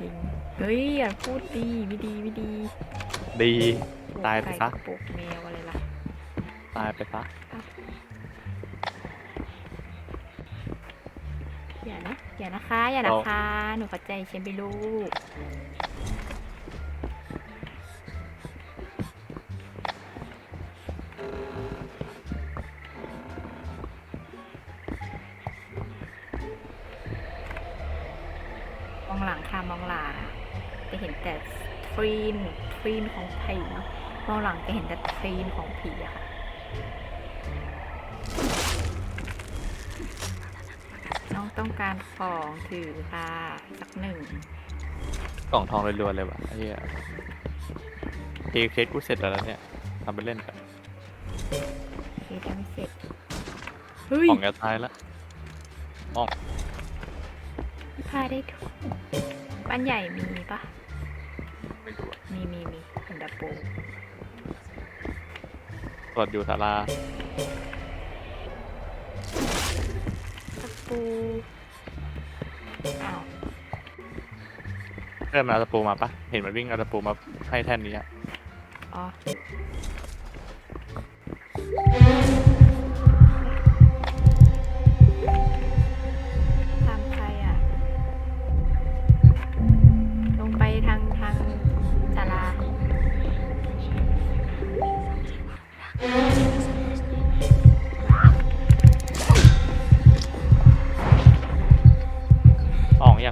จริงเฮ้ยอย่าพูดดีไม่ดีไม่ดีดีปลูกตายไปก่ซะปลูกแมวอะไรล่ะตายไปซะอย่านะอย่านะคะอย่านะคะหนูเข้าใจฉันไปลูก มองหลังค่ะมองหลังจะเห็นแต่ทรีนทรีนของผีมองหลังจะเห็นแต่ทรีนของผีอะค่ะน้องต้องการของถือค่ะสักหนึ่งกล่องทองรัวๆเลยว่ะไอ้เหี้ยเทเคสกูเสร็จแล้วนะเนี่ยทำไปเล่นกันโอเคทำไม่เสร็จเฮ้ยของจะตายละพาได้ทุก บ้านใหญ่มีปะไม่รู้อะมีมีมีเห็นดับโบตรวจอยู่ศาลาตะปู อ้าว เพื่อนมันเอาตะปูมาปะเห็นมันวิ่งเอาตะปูมาให้แท่นนี้อะอ๋อ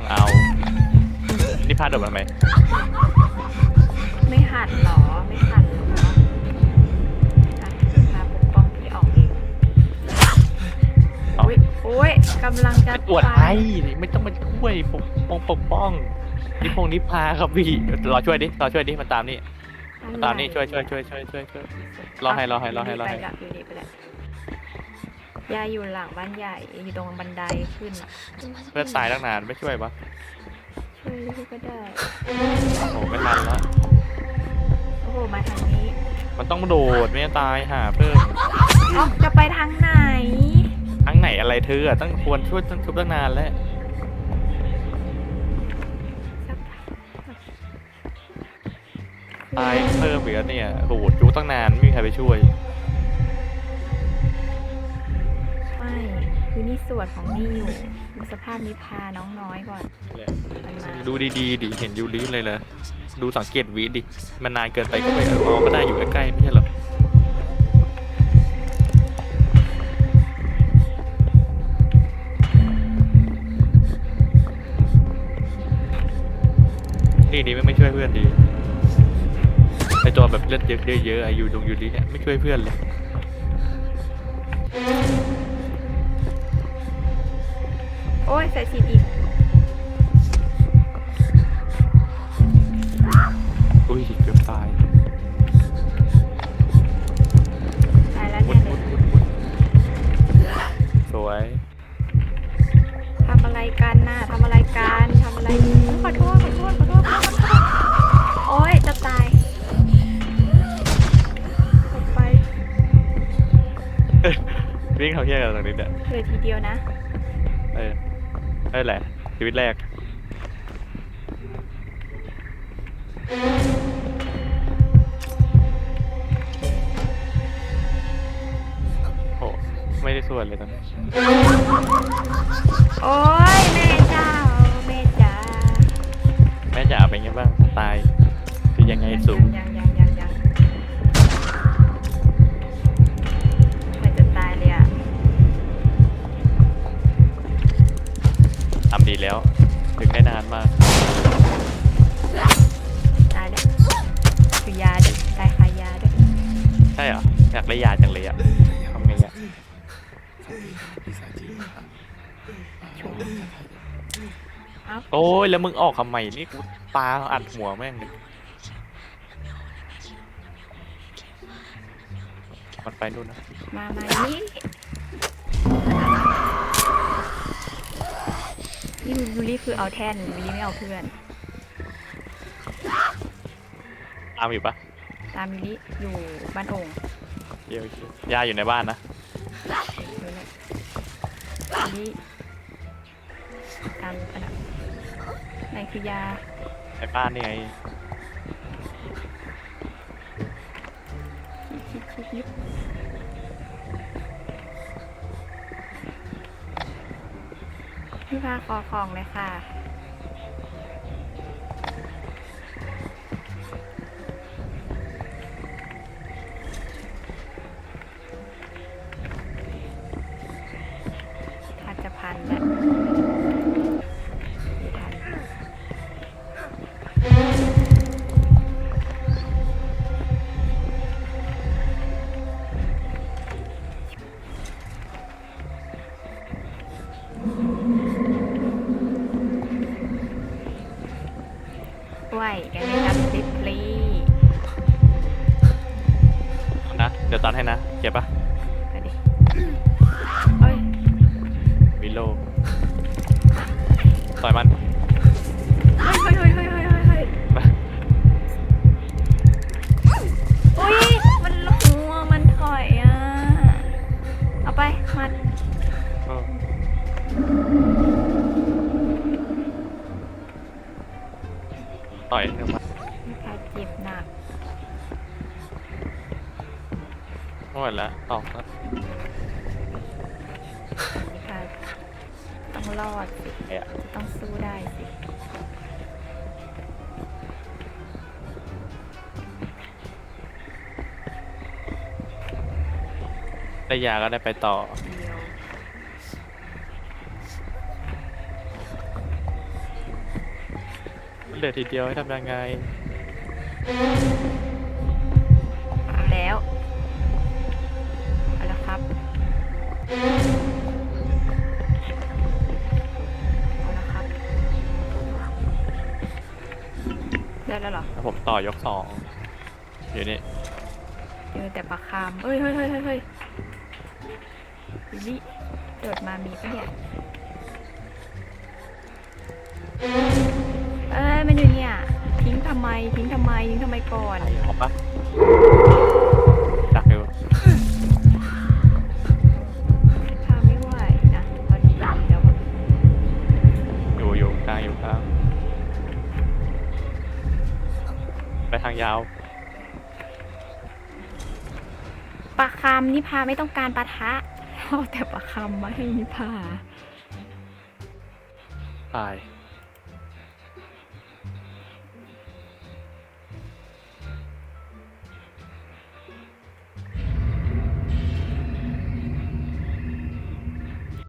ยังเอา นี่พลาดโดดมันไหมไม่หัดเหรอ ไม่หัดเหรออะมาปกป้องพี่ออกเองเอาโอ้ยโอ้ยกำลังจะไปตรวจไปให้ไม่ต้องมาช่วยปกป้องปกป้องนิพงนิพาครับพี่รอช่วยดิรอช่วยดิมันตามนี่มันตามนี่ช่วยช่วยช่วยช่วยช่วยช่วยรอให้รอให้รอให้รอให้ไปละอยู่ดีไปละ ยายอยู่หลังบ้านใหญ่อยู่ตรงบันไดขึ้นอะเพื่อนตายตั้งนานไม่ช่วยปะช่วยด้วยก็ได้ โอ้โหไม่ทันแล้วโอ้โห มาทางนี้มันต้องโดดไม่งั้นตายหาเพิ่มอ๋อจะไปทางไหนทางไหนอะไรเธออะตั้งควรช่วยตั้งทุบตั้งนานแล้วสักตายเพิ่มอีกแล้วเนี่ยโอ้โหจุกตั้งนานไม่มีใครไปช่วย คือนี่ส่วนของนี่อยู่ดูสภาพนิพาน้องน้อยก่อนมันมาดูดีๆดิเห็นยูริเลยเลยดูสังเกตวิดิ มันนานเกินไปก็ไปมองก็ได้อยู่ใกล้ๆไม่ใช่เหรอนี่นี่ไม่ไม่ช่วยเพื่อนดีไอตัวแบบเลือดเยอะเยอะๆอายุตรงยูริเนี่ยไม่ช่วยเพื่อนเลย อ้ยใส่ฉีดอีก อุ้ยเกือบตายตายแล้ววุ้เนี่ยนเลวุ้ยนวุ้นวุ้นสวย ทำอะไรกันน่ะทำอะไรกันทำอะไรขอโทษขอโทษขอโทษขอโทษขอโทษโอ้ยจะตายออกไปวิ่งเขาเที่ยกันตรงนี้เนี่ย เหลือทีเดียวนะ เออ นั่นแหละ ชีวิตแรก โอ้ไม่ได้ส่วนเลยตอนนี้โอ้ยแม่เจ้าแม่จ๋าแม่จ๋าเป็นไงบ้างตายคือยังไงสูง ยังยังยังยัง ดีแล้ว ถึงได้นานมาก ตายแล้วคือยาด้วยตายคายาด้วยใช่เหรอ อยากได้ยาจังเลยอะทำไงอะเอ้าโอ้ย แล้วมึงออกทำไมนี่กูปาอัดหัวแม่งเลยมันไปนู่นนะ มามานี่ นี่ยูริคือเอาแท่นยูริไม่เอาเพื่อน ตามอยู่ปะตามยูริอยู่บ้านโอ่งเดี๋ยวยาอยู่ในบ้านนะอยู่เลยยูริตามอันดับไหนคือยาไอ้บ้านนี่ไงคิดคิดคิด พี่พาขอของเลยค่ะ อาจะพันแล้ ไหวกันเลยครับลิปลีนะ เดี๋ยวตัดให้นะเก็บปะไปดิเอ้ย วิโลต่อยมัน ต่อยเข้ามาใครเจ็บหนักหมดแล้วออกแล้วนี่ค่ะต้องรอดสิเอะต้องสู้ได้สิได้ยาก็ได้ไปต่อ เดียวเหลือทีเดียวให้ทำยังไงเอาแล้วเอาแล้วครับเอาแล้วครับ ได้แล้วเหรอ แล้วผมต่อยกสองอยู่นี่ เจอแต่ปลาคามเฮ้ยเฮ้ยเฮ้ยเฮ้ยเฮ้ยบิลลี่เกิดมามีปะเนี่ย เอ้ยมันอยู่เนี่ย ทิ้งทำไม ทิ้งทำไม ทิ้งทำไมก่อน ออกปะดักอยู่พาไม่ไหวนะพอดีแล้วอะอยู่อยู่กลางอยู่กลางไปทางยาวปลาคามนิพาไม่ต้องการปะทะเอาแต่ปลาคามมาให้นิพา ตาย